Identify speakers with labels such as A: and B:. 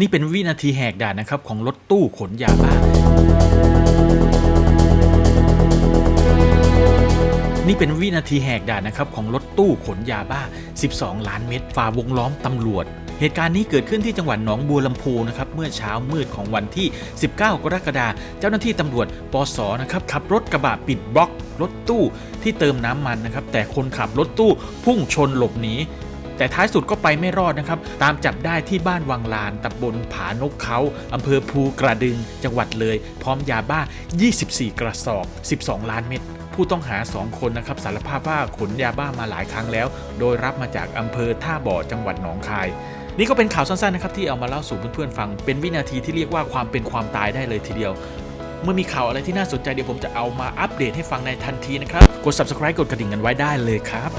A: นี่เป็นวินาทีแหกด่านนะครับ ของรถตู้ขนยาบ้า นี่เป็นวินาทีแหกด่านนะครับของรถตู้ขนยาบ้า 12 ล้านเม็ดฝ่าวงล้อมตำรวจ เหตุการณ์นี้เกิดขึ้นที่จังหวัดหนองบัวลำพูนะครับเมื่อเช้ามืดของวันที่ 19 กรกฎาคมเจ้าหน้าที่ตำรวจปสนะครับขับรถกระบะปิดบล็อกรถตู้ที่เติมน้ำมันนะครับแต่คนขับรถตู้พุ่งชนหลบหนี แต่ท้ายสุดก็ไปไม่รอดนะครับ ตามจับได้ที่บ้านวังลานตำบลผานกเขาอำเภอภูกระดึง จังหวัดเลย พร้อมยาบ้า 24 กระสอบ 12 ล้านเม็ดผู้ต้องหา 2 คนนะครับสารภาพว่าขนยาบ้ามาหลายครั้งแล้ว โดยรับมาจากอำเภอท่าบ่อจังหวัดหนองคายนี่ก็เป็นข่าวสั้นๆนะครับที่เอามาเล่าสู่เพื่อนๆฟัง เป็นวินาทีที่เรียกว่าความเป็นความตายได้เลยทีเดียว เมื่อมีข่าวอะไรที่น่าสนใจเดี๋ยวผมจะเอามาอัปเดตให้ฟังในทันทีนะครับ กด subscribe กดกระดิ่งกันไว้ได้เลยครับ